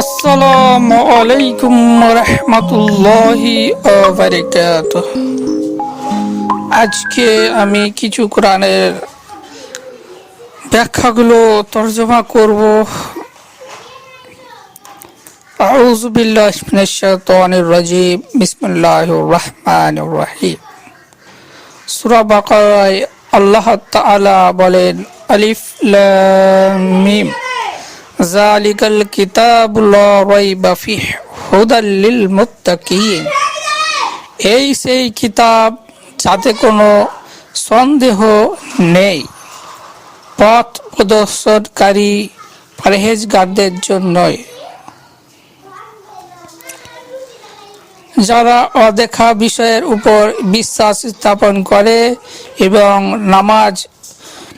আসসালামু আলাইকুম রহমতুল্লাহি বারকাত আজকে আমি কিছু কোরআনের ব্যাখ্যাগুলো তর্জমা করব أعوذ بالله من الشيطان الرجيم بسم الله الرحمن الرحيم সূরা বাকারায় আল্লাহ তাআলা বলেন আলিফ লাম মিম কিতাবু লা রাইবা ফিহ হুদাল লিল মুত্তাকিন। এই সেই কিতাব যাতে কোনো সন্দেহ নেই। পথ প্রদর্শনকারী পরহেজগারদের জন্যই। যারা অদেখা বিষয়ের উপর বিশ্বাস স্থাপন করে এবং নামাজ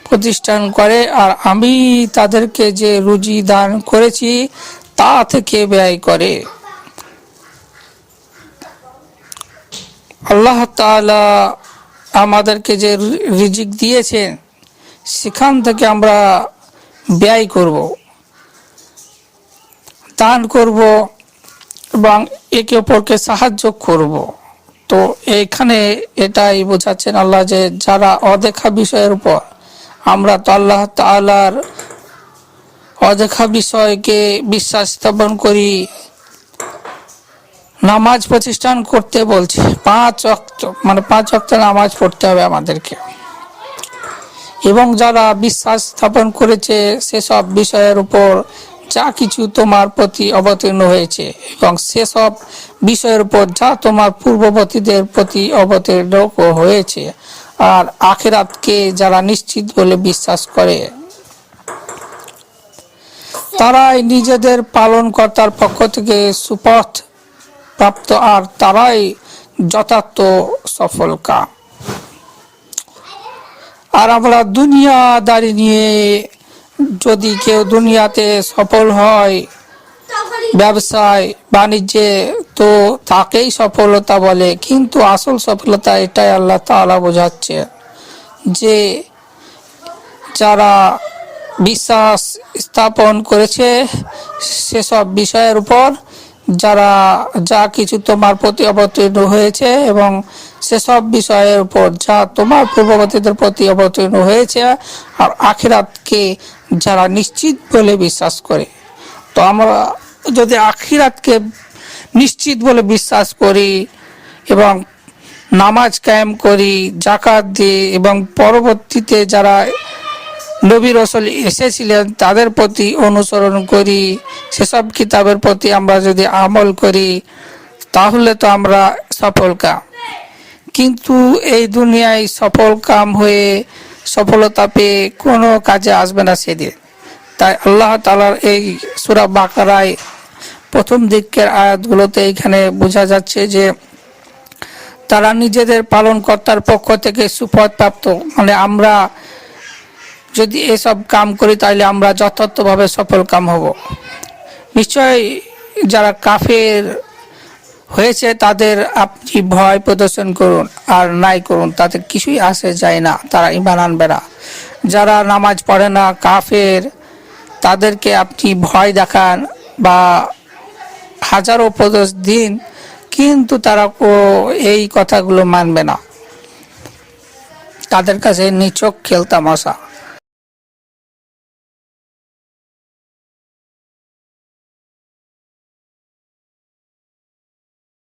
প্রতিষ্ঠান করে, আর আমি তাদেরকে যে রুজি দান করেছি, তা থেকে ব্যয় করে। আল্লাহ তাআলা আমাদেরকে যে রিজিক দিয়েছেন, সেখান থেকে আমরা ব্যয় করব, দান করব, এবং একে অপরকে সাহায্য করব। তো এখানে এটাই বোঝাচ্ছেন আল্লাহ যে যারা অদেখা বিষয়ের উপর আমরা তো আল্লাহ তালার অদেখা বিষয়কে বিশ্বাস স্থাপন করি, নামাজ প্রতিষ্ঠান করতে বলছে। পাঁচ অক্ট মানে পাঁচ অক্ট নামাজ পড়তে হবে আমাদেরকে। এবং যারা বিশ্বাস স্থাপন করেছে, সেসব বিষয়ের উপর যা কিছু তোমার প্রতি অবতীর্ণ হয়েছে, এবং সেসব বিষয়ের উপর যা তোমার পূর্ববর্তীদের প্রতি অবতীর্ণ হয়েছে আর আখেরাতকে যারা নিশ্চিত বলে বিশ্বাস করে, তারাই নিজেদের পালনকর্তার পক্ষ থেকে সুপথ প্রাপ্ত আর তারাই যথার্থ সফল কাম আর আমরা দুনিয়াদারি নিয়ে যদি কেউ দুনিয়াতে সফল হয় ব্যবসায়, বাণিজ্যে তো তাকেই সফলতা বলে, কিন্তু আসল সফলতা এটাই আল্লাহ তাআলা বোঝাচ্ছে যে যারা বিশ্বাস স্থাপন করেছে সেসব বিষয়ের উপর, যারা যা কিছু তোমার প্রতি অবতীর্ণ হয়েছে এবং সেসব বিষয়ের উপর যা তোমার পূর্ববর্তীদের প্রতি অবতীর্ণ হয়েছে আর আখেরাতকে যারা নিশ্চিত বলে বিশ্বাস করে। তো আমরা যদি আখিরাতকে নিশ্চিত বলে বিশ্বাস করি এবং নামাজ কায়েম করি জাকাত দিই এবং পরবর্তীতে যারা নবী রসল এসেছিলেন তাদের প্রতি অনুসরণ করি, সেসব কিতাবের প্রতি আমরা যদি আমল করি, তাহলে তো আমরা সফল কাম। কিন্তু এই দুনিয়ায় সফল কাম হয়ে সফলতা পেয়ে কোনো কাজে আসবে না সেদিন। তাই আল্লাহ তালার এই সুরা বাকারায় প্রথম দিকের আয়াতগুলোতে এখানে বোঝা যাচ্ছে যে তারা নিজেদের পালনকর্তার পক্ষ থেকে সুপথ প্রাপ্ত। মানে আমরা যদি এসব কাম করি তাহলে আমরা যথার্থভাবে সফল কাম হব। নিশ্চয় যারা কাফের হয়েছে, তাদের আপনি ভয় প্রদর্শন করুন আর নাই করুন তাদের কিছুই আসে যায় না, তারা ইমান আনবে না। যারা নামাজ পড়ে না, কাফের, তাদেরকে আপনি ভয় দেখান বা হাজারো উপদেশ দিন কিন্তু তারা এই কথাগুলো মানবে না। তাদের কাছে নিচক খেলতামশা।